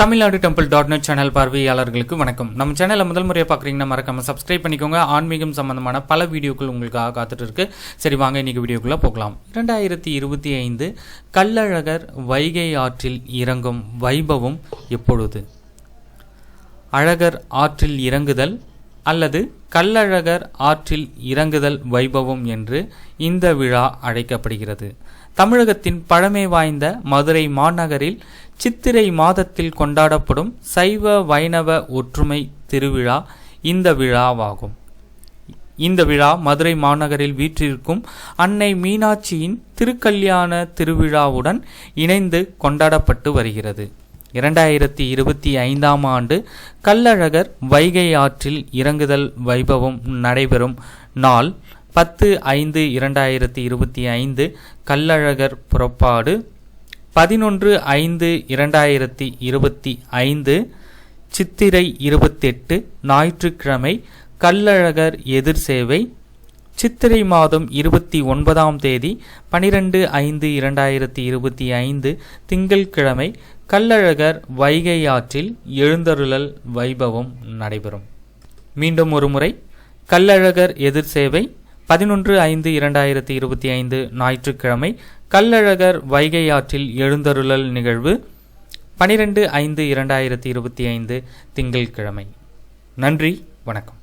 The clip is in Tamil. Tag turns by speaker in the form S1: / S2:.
S1: Tamil Nadu temple dot net channel பார்வையாளர்களுக்கு வணக்கம். நம்ம சேனலை முதல் முறையாக பார்க்குறீங்கன்னா மறக்காம சப்ஸ்கிரைப் பண்ணிக்கோங்க. ஆன்மீகம் சம்பந்தமான பல வீடியோக்கள் உங்களுக்காக காத்துட்டு இருக்கு. சரி வாங்க இன்னைக்கு வீடியோக்குள்ளே போகலாம். இரண்டாயிரத்தி இருபத்தி ஐந்து கள்ளழகர் வைகை ஆற்றில் இறங்கும் வைபவம் எப்பொழுது? அழகர் ஆற்றில் இறங்குதல் அல்லது கள்ளழகர் ஆற்றில் இறங்குதல் வைபவம் என்று இந்த விழா அழைக்கப்படுகிறது. தமிழகத்தின் பழமை வாய்ந்த மதுரை மாநகரில் சித்திரை மாதத்தில் கொண்டாடப்படும் சைவ வைணவ ஒற்றுமை திருவிழா இந்த விழாவாகும். இந்த விழா மதுரை மாநகரில் வீற்றிருக்கும் அன்னை மீனாட்சியின் திருக்கல்யாண திருவிழாவுடன் இணைந்து கொண்டாடப்பட்டு வருகிறது. இரண்டாயிரத்தி இருபத்தி ஐந்தாம் ஆண்டு கள்ளழகர் வைகை ஆற்றில் இறங்குதல் வைபவம் நடைபெறும் நாள் பத்து ஐந்து இரண்டாயிரத்தி இருபத்தி ஐந்து கள்ளழகர் புறப்பாடு பதினொன்று ஐந்து இரண்டாயிரத்தி இருபத்தி ஐந்து சித்திரை இருபத்தெட்டு ஞாயிற்றுக்கிழமை கள்ளழகர் எதிர் சேவை சித்திரை மாதம் இருபத்தி ஒன்பதாம் தேதி பனிரெண்டு ஐந்து இரண்டாயிரத்தி இருபத்தி ஐந்து திங்கட்கிழமை கள்ளழகர் வைகை ஆற்றில் எழுந்தருளல் வைபவம் நடைபெறும். மீண்டும் ஒரு முறை கள்ளழகர் எதிர் சேவை பதினொன்று ஐந்து இரண்டாயிரத்தி இருபத்தி ஐந்து ஞாயிற்றுக்கிழமை கல்லழகர் வைகை ஆற்றில் எழுந்தருளல் நிகழ்வு பனிரெண்டு ஐந்து இரண்டாயிரத்தி இருபத்தி ஐந்து திங்கள்கிழமை. நன்றி வணக்கம்.